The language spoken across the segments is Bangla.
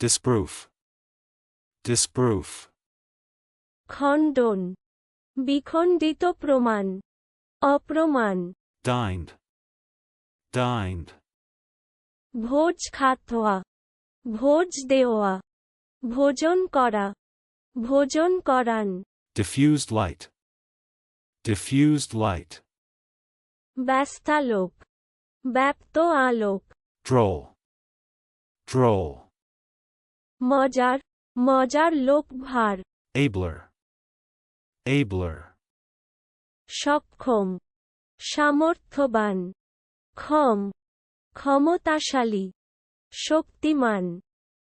Disproof. Disproof. খণ্ডন বিখণ্ডিত প্রমাণ অপ্রমাণ Dined. Dined. ভোজ খাতোয়া ভোজ দেওয়া ভোজন করা ভোজন করান Diffused light. Diffused light. ব্যস্তালোক ব্যাপ্ত আলোক Droll. Droll. মজার মজার লোক ভার Abler. Abler. সক্ষম সামর্থ্যবান ক্ষম ক্ষমতাশালী শক্তিমান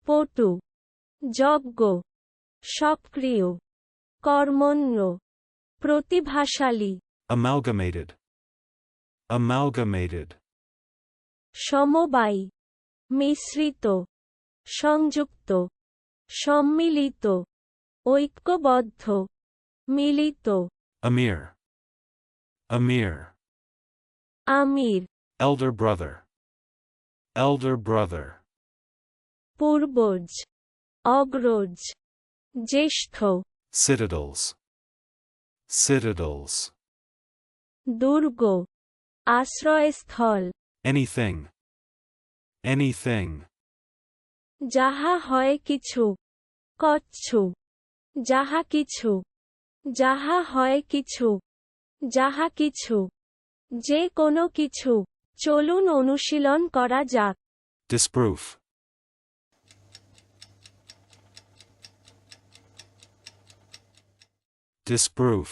পটু যজ্ঞ সক্রিয় কর্মণ্য প্রতিভাশালী Amalgamated. Amalgamated. সমবায়ী মিশ্রিত সংযুক্ত সম্মিলিত ঐক্যবদ্ধ মিলিত আমির আমির আমির এল্ডার ব্রাদার এল্ডার ব্রাদার পূর্বজ অগ্রজ জ্যেষ্ঠ সিটাডলস সিটাডলস দুর্গ আশ্রয়স্থল এনিথিং এনিথিং যাহা হয় কিছু কচ্ছু যাহা কিছু যাহা হয় কিছু যাহা কিছু যে কোনো কিছু চলুন অনুশীলন করা যাক Disproof. Disproof.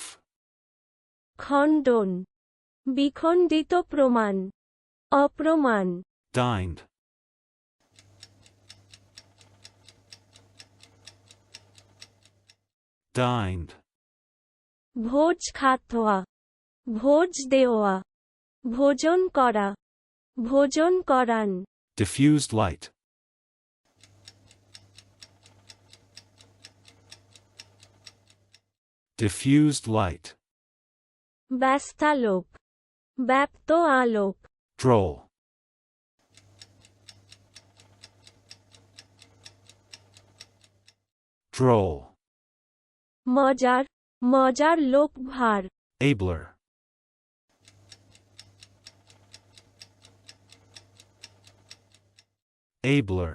খণ্ডন বিখণ্ডিত প্রমাণ অপ্রমাণ Dined. Dined. ভোজ খাতোয়া ভোজ দেওয়া ভোজন করা ভোজন করান Diffused light. Diffused light. ব্যস্তালোক ব্যাপ্ত আলোক Droll. Droll. মজার মজার লোক ভার Abler. Abler.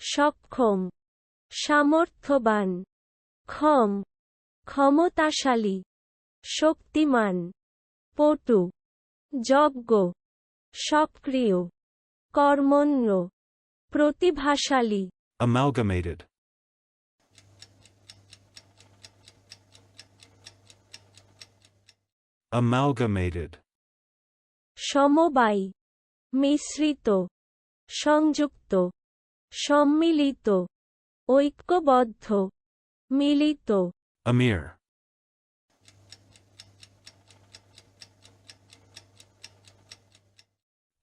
সক্ষম সামর্থ্যবান ক্ষম ক্ষমতাশালী শক্তিমান পটু যজ্ঞ সক্রিয় কর্মণ্য প্রতিভাশালী Amalgamated. Amalgamated. সমবায়ী মিশ্রিত সংযুক্ত সম্মিলিত ঐক্যবদ্ধ মিলিত Amir.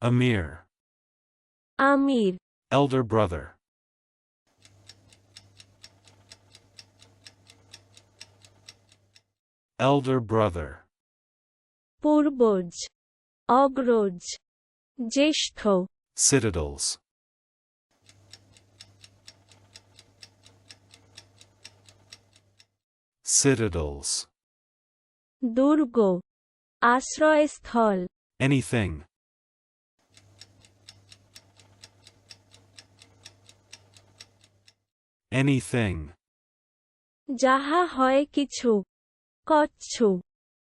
Amir. আমির Elder brother. Elder brother. পূর্বজ অগ্রজ জ্যেষ্ঠ Citadels. Citadels. দুর্গ আশ্রয়স্থল Anything. Anything. যাহা হয় কিছু কচ্ছু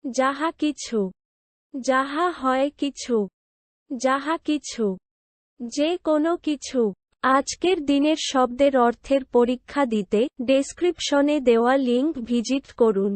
যাহা কিছু, যাহা হয় কিছু, যাহা কিছু, যে কোনো কিছু। আজকের দিনের শব্দের অর্থের পরীক্ষা দিতে ডেসক্রিপশনে দেওয়া লিংক ভিজিট করুন।